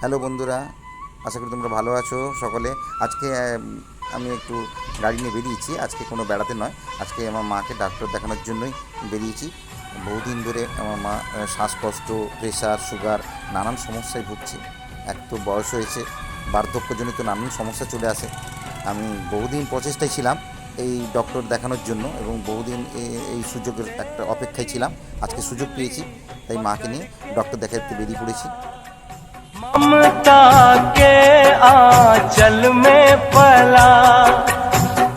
Hello বন্ধুরা, আশা করি তোমরা ভালো আছো সকলে। আজকে আমি একটু গাড়ি নিয়ে বেরিয়েছি, আজকে কোনো বেড়াতে নয়। আজকে আমার মাকে ডাক্তার দেখানোর জন্যই বেরিয়েছি। বহুদিন ধরে আমার মা শ্বাসকষ্ট প্রেশার সুগার, নানান সমস্যায় ভুগছে। এক তো বয়স হয়েছে, বার্ধক্যজনিত নানান সমস্যা চলে আসে। আমি বহুদিন প্রচেষ্টায় ছিলাম এই ডক্টর দেখানোর জন্য এবং বহুদিন এই সুযোগের একটা অপেক্ষায় ছিলাম। আজকে সুযোগ পেয়েছি, তাই মাকে নিয়ে ডক্টর দেখাতে বেরিয়ে পড়েছি। ममता के आंचल में पला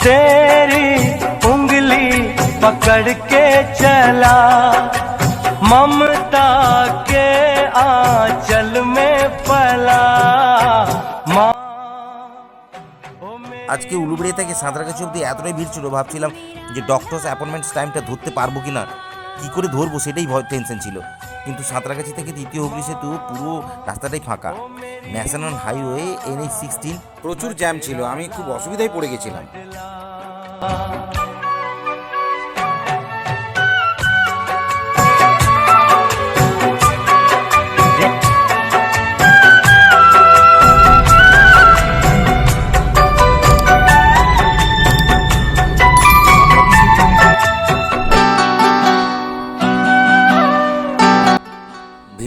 तेरी उंगली पकड़ के चला ममता के आंचल में पला माँ ओ मेरी আজকে উলুবেড়িয়া থেকে সাঁতরাগাছি অব্দি এতটাই ভিড় ছিল ভাবছিলাম যে ডক্টরস অ্যাপয়েন্টমেন্টস টাইমটা ধরতে পারবো কি না কী করে ধরবো সেটাই ভয় টেনশন ছিল কিন্তু সাঁতরাগাছি থেকে দ্বিতীয় হুগলি সেতু পুরো রাস্তাটাই ফাঁকা। ন্যাশনাল হাইওয়ে এনএইচ সিক্সটিন প্রচুর জ্যাম ছিল। আমি খুব অসুবিধায় পড়ে গেছিলাম।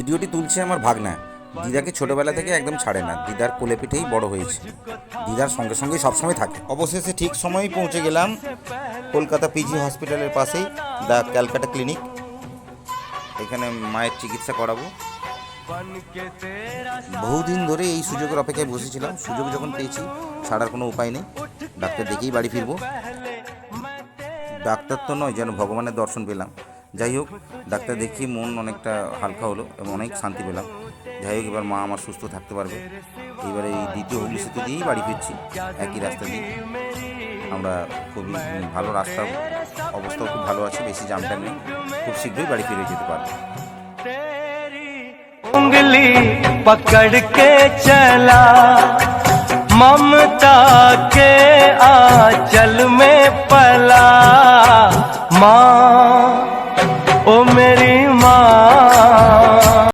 ভিডিওটি তুলছে আমার ভাগনা। দিদাকে ছোটবেলা থেকে একদম ছাড়ে না। দিদার কোলে পিঠেই বড় হয়েছে। দিদার সঙ্গে সঙ্গেই সবসময় থাকে। অবশেষে ঠিক সময়ই পৌঁছে গেলাম কলকাতা পিজি হসপিটালের পাশেই দ্য ক্যালকাটা ক্লিনিক। এখানে মায়ের চিকিৎসা করাবো। বহুদিন ধরে এই সুযোগের অপেক্ষায় বসেছিলাম। সুযোগ যখন পেয়েছি, ছাড়ার কোনো উপায় নেই। ডাক্তার দেখেই বাড়ি ফিরবো। ডাক্তার তো নয়, যেন ভগবানের দর্শন পেলাম। যাই হোক ডাক্তার দেখিয়ে মন অনেকটা হালকা হলো এবং অনেক শান্তি পেলাম যাই হোক এবার মা আমার সুস্থ থাকতে পারবে এবারে এই দ্বিতীয় হুগলি সেতু দিয়েই বাড়ি ফিরছি একই রাস্তা দিয়ে আমরা খুবই ভালো রাস্তা অবস্থাও খুব ভালো আছে বেশি জামটা নেই খুব শীঘ্রই বাড়ি ফিরে যেতে পারবো तेरी उंगली पकड़ के चला ममता के आंचल में पला माँ मेरी माँ।